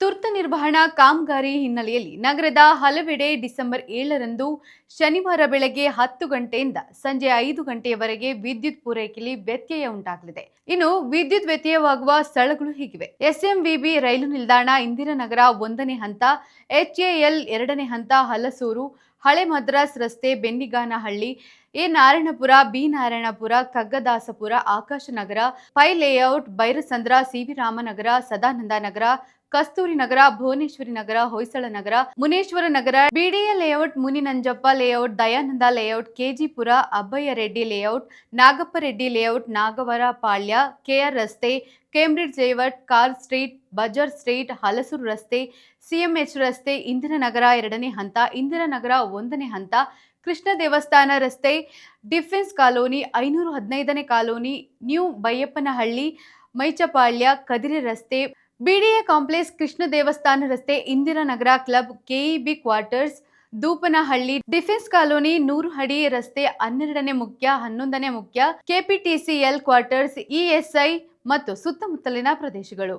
ತುರ್ತು ನಿರ್ವಹಣಾ ಕಾಮಗಾರಿ ಹಿನ್ನೆಲೆಯಲ್ಲಿ ನಗರದ ಹಲವೆಡೆ ಡಿಸೆಂಬರ್ ಏಳರಂದು ಶನಿವಾರ ಬೆಳಗ್ಗೆ ಹತ್ತು ಗಂಟೆಯಿಂದ ಸಂಜೆ ಐದು ಗಂಟೆಯವರೆಗೆ ವಿದ್ಯುತ್ ಪೂರೈಕೆಯಲ್ಲಿ ವ್ಯತ್ಯಯ ಉಂಟಾಗಲಿದೆ. ಇನ್ನು ವಿದ್ಯುತ್ ವ್ಯತ್ಯಯವಾಗುವ ಸ್ಥಳಗಳು ಹೀಗಿವೆ. ಎಸ್ಎಂವಿಬಿ ರೈಲು ನಿಲ್ದಾಣ ಇಂದಿರಾನಗರ ಒಂದನೇ ಹಂತ, ಎಚ್ಎಎಲ್ ಎರಡನೇ ಹಂತ ಹಲಸೂರು, ಹಳೆ ಮದ್ರಾಸ್ ರಸ್ತೆ Benniganahalli, A Narayanapura, B Narayanapura, Kaggadasapura, Akashanagara, Pai layout Byrasandra CV Ramanagara, Sadananda Nagara Kasturi Nagara, Bhuvaneshwari Nagara, Hoysala Nagara, Muneshwara Nagara, BDA layout, Muninanjappa layout, Dayananda layout, KG Pura Abbayya Reddy layout Nagappa Reddy layout, Nagavara Palya, KR ರಸ್ತೆ, Cambridge layout, car street ಬಜಾರ್ street, Halasuru ರಸ್ತೆ, CMH ರಸ್ತೆ, ಇಂದಿರಾನಗರ ಎರಡನೇ ಹಂತ, ಇಂದಿರಾನಗರ ಒಂದನೇ ಹಂತ, ಕೃಷ್ಣ ದೇವಸ್ಥಾನ ರಸ್ತೆ, ಡಿಫೆನ್ಸ್ ಕಾಲೋನಿ, ಐನೂರು ಹದಿನೈದನೇ ಕಾಲೋನಿ, ನ್ಯೂ ಬೈಯಪ್ಪನಹಳ್ಳಿ, ಮೈಚಪಾಳ್ಯ, ಕದಿರೆ ರಸ್ತೆ ಬಿಡಿಎ ಕಾಂಪ್ಲೆಕ್ಸ್ ಕೃಷ್ಣ ದೇವಸ್ಥಾನ ರಸ್ತೆ Indiranagar club KEB quarters Doopanahalli defence colony ನೂರು ಹಡಿ ರಸ್ತೆ ಹನ್ನೆರಡನೇ ಮುಖ್ಯ, ಹನ್ನೊಂದನೇ ಮುಖ್ಯ, ಕೆಪಿಟಿಸಿಎಲ್ ಕ್ವಾರ್ಟರ್ಸ್, ಇಎಸ್ಐ ಮತ್ತು ಸುತ್ತಮುತ್ತಲಿನ ಪ್ರದೇಶಗಳು.